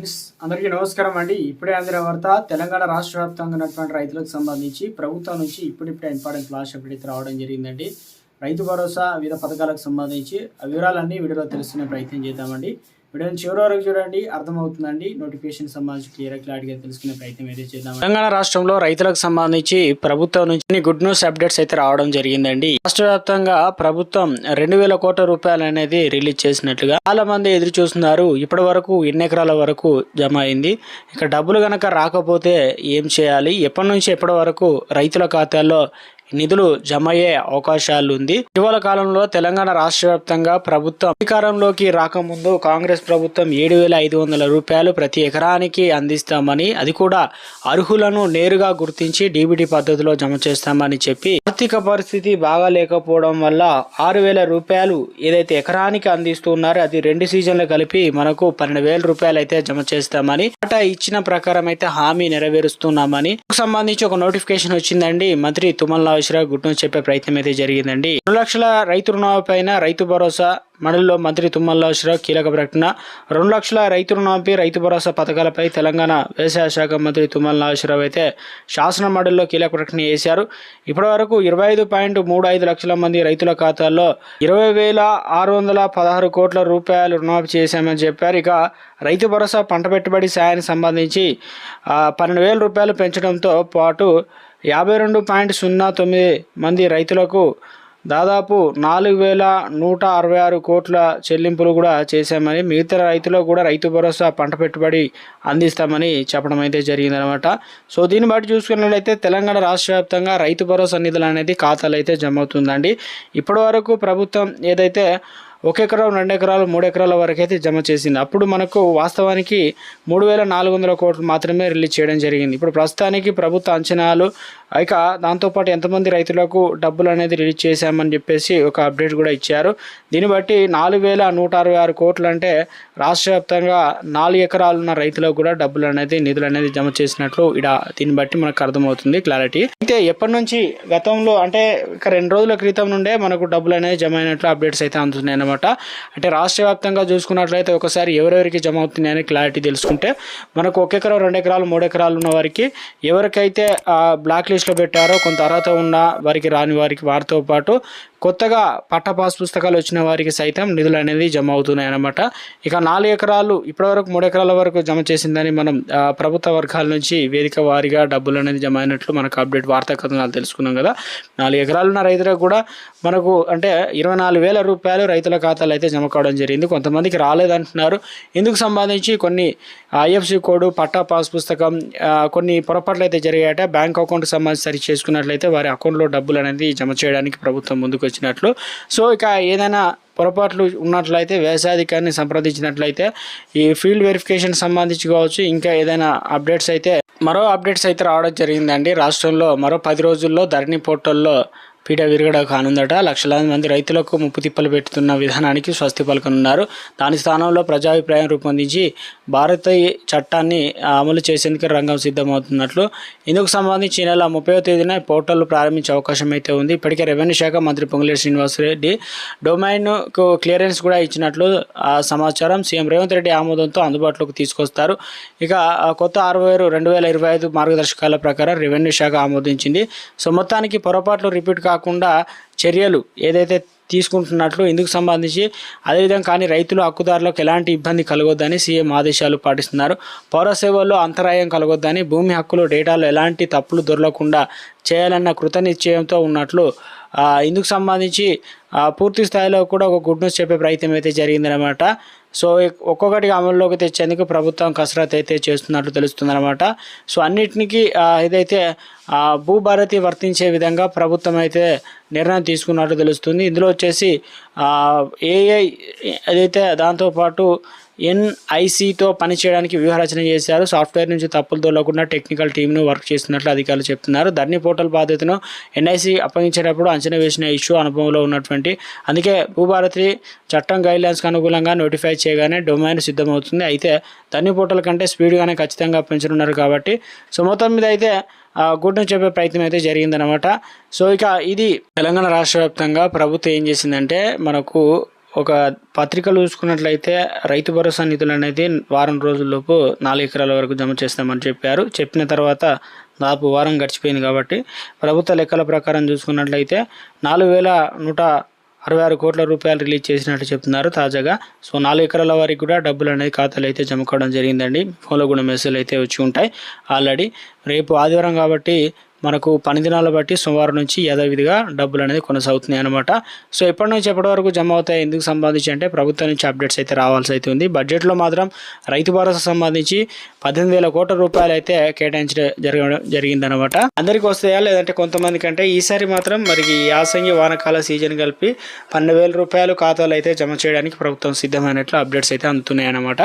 Friends అందరికీ నమస్కారం అండి. ఇప్పుడే అందిన వార్త తెలంగాణ రాష్ట్ర వ్యాప్తంగా ఉన్నటువంటి రైతులకు సంబంధించి ప్రభుత్వం నుంచి ఇప్పుడిప్పుడే ఇంపార్టెంట్ ఫ్లాష్ అప్డేట్ రావడం జరిగిందండి. రైతు భరోసా వివిధ పథకాలకు సంబంధించి ఆ వివరాలన్నీ వీడియోలో తెలుసుకునే ప్రయత్నం చేద్దామండి. వీడియోని చివరి వరకు చూడండి అర్థమవుతుందండి. నోటిఫికేషన్ సంబంధించి క్లియర్ క్లారిటీగా తెలుసుకునే ప్రయత్నం అయితే చేద్దాం. తెలంగాణ రాష్ట్రంలో రైతులకు సంబంధించి ప్రభుత్వం నుంచి గుడ్ న్యూస్ అప్డేట్స్ అయితే రావడం జరిగిందండి. రాష్ట్ర వ్యాప్తంగా ప్రభుత్వం రెండు వేల కోట్ల రూపాయలు అనేది రిలీజ్ చేసినట్లుగా చాలా మంది ఎదురు చూస్తున్నారు. ఇప్పటి వరకు ఎన్ని ఎకరాల వరకు జమ అయింది? ఇక డబ్బులు గనక రాకపోతే ఏం చేయాలి? ఎప్పటి నుంచి ఎప్పటి వరకు రైతుల ఖాతాల్లో నిధులు జమ అయ్యే అవకాశాలు ఉంది ఇటీవల కాలంలో తెలంగాణ రాష్ట్ర వ్యాప్తంగా ప్రభుత్వం అధికారంలోకి రాకముందు కాంగ్రెస్ ప్రభుత్వం ఏడు వేల ఐదు వందల రూపాయలు ప్రతి ఎకరానికి అందిస్తామని అది కూడా అర్హులను నేరుగా గుర్తించి డీబీటీ పద్ధతిలో జమ చేస్తామని చెప్పి ఆర్థిక పరిస్థితి బాగా లేకపోవడం వల్ల ఆరు వేల రూపాయలు ఏదైతే ఎకరానికి అందిస్తున్నారో అది రెండు సీజన్లు కలిపి మనకు పన్నెండు వేల రూపాయలు అయితే జమ చేస్తామని మాట ఇచ్చిన ప్రకారం అయితే హామీ నెరవేరుస్తున్నామని. సంబంధించి ఒక నోటిఫికేషన్ వచ్చిందండి. మంత్రి తుమ్మల నాగేశ్వరరావు గుట్టు చెప్పే ప్రయత్నం అయితే జరిగిందండి. రెండు లక్షల రైతు రుణాలపైన రైతు భరోసా మండలిలో మంత్రి తుమ్మల కీలక ప్రకటన. రెండు లక్షల రైతు రుణాంపి రైతు భరోసా పథకాలపై తెలంగాణ వ్యవసాయ శాఖ మంత్రి తుమ్మల అయితే శాసన మండలిలో కీలక ప్రకటన చేశారు. ఇప్పటివరకు ఇరవై ఐదు పాయింట్ మూడు ఐదు లక్షల మంది రైతుల ఖాతాల్లో ఇరవై వేల ఆరు వందల పదహారు కోట్ల రూపాయలు రుణాపి చేశామని చెప్పారు. ఇక రైతు భరోసా పంట పెట్టుబడి సాయానికి సంబంధించి పన్నెండు వేల రూపాయలు పెంచడంతో పాటు యాభై రెండు పాయింట్ సున్నా తొమ్మిది మంది రైతులకు దాదాపు నాలుగు వేల నూట అరవై ఆరు కోట్ల చెల్లింపులు కూడా చేశామని మిగతా రైతులకు కూడా రైతు భరోసా పంట పెట్టుబడి అందిస్తామని చెప్పడం అయితే జరిగిందనమాట సో దీన్ని బట్టి చూసుకున్నట్లయితే తెలంగాణ రాష్ట్ర వ్యాప్తంగా రైతు భరోసా నిధులు అనేది ఖాతాలు అయితే జమ అవుతుందండి. ఇప్పటి వరకు ప్రభుత్వం ఏదైతే ఒక ఎకరం రెండు ఎకరాలు మూడు ఎకరాల వరకు అయితే జమ చేసింది. అప్పుడు మనకు వాస్తవానికి మూడు వేల నాలుగు వందల కోట్లు మాత్రమే రిలీజ్ చేయడం జరిగింది. ఇప్పుడు ప్రస్తుతానికి ప్రభుత్వ అంచనాలు ఇక దాంతోపాటు ఎంతమంది రైతులకు డబ్బులు అనేది రిలీజ్ చేశామని చెప్పేసి ఒక అప్డేట్ కూడా ఇచ్చారు. దీన్ని బట్టి నాలుగు వేల నూట అరవై ఆరు కోట్లు అంటే రాష్ట్ర వ్యాప్తంగా నాలుగు ఎకరాలు ఉన్న రైతులకు కూడా డబ్బులు అనేది నిధులు అనేది జమ చేసినట్లు ఇడ దీన్ని బట్టి మనకు అర్థమవుతుంది క్లారిటీ. అయితే ఎప్పటి నుంచి గతంలో అంటే ఇక రెండు రోజుల క్రితం నుండే మనకు డబ్బులు అనేది జమ అయినట్లు అప్డేట్స్ అయితే అందుతున్నాయి అనమాట అంటే రాష్ట్ర వ్యాప్తంగా చూసుకున్నట్లయితే ఒకసారి ఎవరెవరికి జమ అవుతున్నాయని క్లారిటీ తెలుసుకుంటే మనకు ఒక ఎకరం రెండు ఎకరాలు మూడు ఎకరాలు ఉన్న వారికి ఎవరికైతే బ్లాక్ లిస్ట్లో పెట్టారో కొంత అర్హత ఉన్న వారికి రాని వారికి వారితో పాటు కొత్తగా పట్ట పాస్ పుస్తకాలు వచ్చిన వారికి సైతం నిధులు అనేది జమ అవుతున్నాయి అన్నమాట. ఇక నాలుగు ఎకరాలు ఇప్పటివరకు మూడు ఎకరాల వరకు జమ చేసిందని మనం ప్రభుత్వ వర్గాల నుంచి వేదిక వారిగా డబ్బులు అనేది జమ అయినట్లు మనకు అప్డేట్ వార్తా కథనాలు తెలుసుకున్నాం కదా. నాలుగు ఎకరాలు ఉన్న రైతులకు కూడా మనకు అంటే ఇరవై నాలుగు వేల రూపాయలు రైతుల ఖాతాలు అయితే జమ కావడం జరిగింది. కొంతమందికి రాలేదంటున్నారు. ఇందుకు సంబంధించి కొన్ని ఐఎఫ్సి కోడ్ పట్టా పాస్ పుస్తకం కొన్ని పొరపాట్లు అయితే జరిగాయట. బ్యాంక్ అకౌంట్కి సంబంధించి సరి చేసుకున్నట్లయితే వారి అకౌంట్లో డబ్బులు అనేది జమ చేయడానికి ప్రభుత్వం ముందుకు వచ్చినట్లు. సో ఇక ఏదైనా పొరపాట్లు ఉన్నట్లయితే వ్యవసాయాధికారిని సంప్రదించినట్లయితే ఈ ఫీల్డ్ వెరిఫికేషన్ సంబంధించి కావచ్చు ఇంకా ఏదైనా అప్డేట్స్ అయితే మరో అప్డేట్స్ అయితే రావడం జరిగిందండి. రాష్ట్రంలో మరో పది రోజుల్లో ధరణి పోర్టల్లో పీట విరగడ కానుందట. లక్షలాది మంది రైతులకు ముప్పు తిప్పలు పెట్టుతున్న విధానానికి స్వస్తి పలుకనున్నారు. దాని స్థానంలో ప్రజాభిప్రాయం రూపొందించి భారత చట్టాన్ని అమలు చేసేందుకు రంగం సిద్ధమవుతున్నట్లు. ఇందుకు సంబంధించి నెల ముప్పై తేదీన పోర్టల్ ప్రారంభించే అవకాశం అయితే ఉంది. ఇప్పటికే రెవెన్యూ శాఖ మంత్రి పొంగులేటి శ్రీనివాసరెడ్డి డొమైన్కు క్లియరెన్స్ కూడా ఇచ్చినట్లు ఆ సమాచారం సీఎం రేవంత్ రెడ్డి ఆమోదంతో అందుబాటులోకి తీసుకొస్తారు. ఇక కొత్త ఆరు వేలు రెండు వేల ఇరవై ఐదు మార్గదర్శకాల ప్రకారం రెవెన్యూ శాఖ ఆమోదించింది. సో మొత్తానికి పొరపాట్లు రిపీట్ కాకుండా చర్యలు ఏదైతే తీసుకుంటున్నట్లు ఇందుకు సంబంధించి అదేవిధంగా కానీ రైతులు హక్కుదారులకు ఎలాంటి ఇబ్బంది కలగొద్దని సీఎం ఆదేశాలు పాటిస్తున్నారు. పౌర సేవల్లో అంతరాయం కలగొద్దని భూమి హక్కులు డేటాలో ఎలాంటి తప్పులు దొరలకుండా చేయాలన్న కృతనిశ్చయంతో ఉన్నట్లు ఇందుకు సంబంధించి పూర్తి స్థాయిలో కూడా ఒక గుడ్ న్యూస్ చెప్పే ప్రయత్నం అయితే జరిగిందనమాట సో ఒక్కొక్కటిగా అమల్లోకి తెచ్చేందుకు ప్రభుత్వం కసరత్తు అయితే చేస్తున్నట్లు తెలుస్తుందన్నమాట. సో అన్నిటికీ ఇదైతే భూభారతి వర్తించే విధంగా ప్రభుత్వం అయితే నిర్ణయం తీసుకున్నట్లు తెలుస్తుంది. ఇందులో వచ్చేసి ఏఐ ఏదైతే దాంతోపాటు ఎన్ఐసితో పనిచేయడానికి వ్యూహరచన చేశారు. సాఫ్ట్వేర్ నుంచి తప్పులు దొరకకుండా టెక్నికల్ టీంను వర్క్ చేస్తున్నట్లు అధికారులు చెప్తున్నారు. ధర్ని పోర్టల్ బాధ్యతను ఎన్ఐసి అప్పగించేటప్పుడు అంచనా వేసిన ఇష్యూ అనుభవంలో ఉన్నటువంటి అందుకే భూభారతి చట్టం గైడ్లైన్స్కి అనుకూలంగా నోటిఫై చేయగానే డొమైన్ సిద్ధమవుతుంది. అయితే ధర్ని పోర్టల్ కంటే స్పీడ్గానే ఖచ్చితంగా పెంచనున్నారు కాబట్టి సో మొత్తం మీద అయితే ఆ, గుడ్ను చెప్పే ప్రయత్నం అయితే జరిగిందనమాట సో ఇక ఇది తెలంగాణ రాష్ట్ర వ్యాప్తంగా ప్రభుత్వం ఏం చేసిందంటే మనకు ఒక పత్రికలు చూసుకున్నట్లయితే రైతు భరోసా నిధులు అనేది వారం రోజుల్లోపు నాలుగు ఎకరాల వరకు జమ చేస్తామని చెప్పారు. చెప్పిన తర్వాత దాదాపు వారం గడిచిపోయింది కాబట్టి ప్రభుత్వ లెక్కల ప్రకారం చూసుకున్నట్లయితే నాలుగు వేల నూట అరవై ఆరు కోట్ల రూపాయలు రిలీజ్ చేసినట్టు చెప్తున్నారు తాజాగా. సో నాలుగు ఎకరాల వారికి కూడా డబ్బులు అనేది ఖాతాలు అయితే జమ కావడం జరిగిందండి. ఫోన్లో కూడా మెసేజ్లు అయితే వచ్చి ఉంటాయి ఆల్రెడీ. రేపు ఆదివారం కాబట్టి మనకు పని దినాలు బట్టి సోమవారం నుంచి యథావిధిగా డబ్బులు అనేది కొనసాగుతున్నాయి అనమాట సో ఎప్పటి నుంచి ఎప్పటి వరకు జమ అవుతాయి ఎందుకు సంబంధించి అంటే ప్రభుత్వం నుంచి అప్డేట్స్ అయితే రావాల్సి అయితే ఉంది. బడ్జెట్లో మాత్రం రైతు భరోసా సంబంధించి పద్దెనిమిది వేల కోట్ల రూపాయలు అయితే కేటాయించడం జరగడం జరిగిందనమాట అందరికి వస్తాయా? లేదంటే కొంతమంది కంటే ఈసారి మాత్రం మరి ఈ యాసంగి వానకాల సీజన్ కలిపి పన్నెండు వేల రూపాయలు ఖాతాలు అయితే జమ చేయడానికి ప్రభుత్వం సిద్ధమైనట్లు అప్డేట్స్ అయితే అందుతున్నాయి అన్నమాట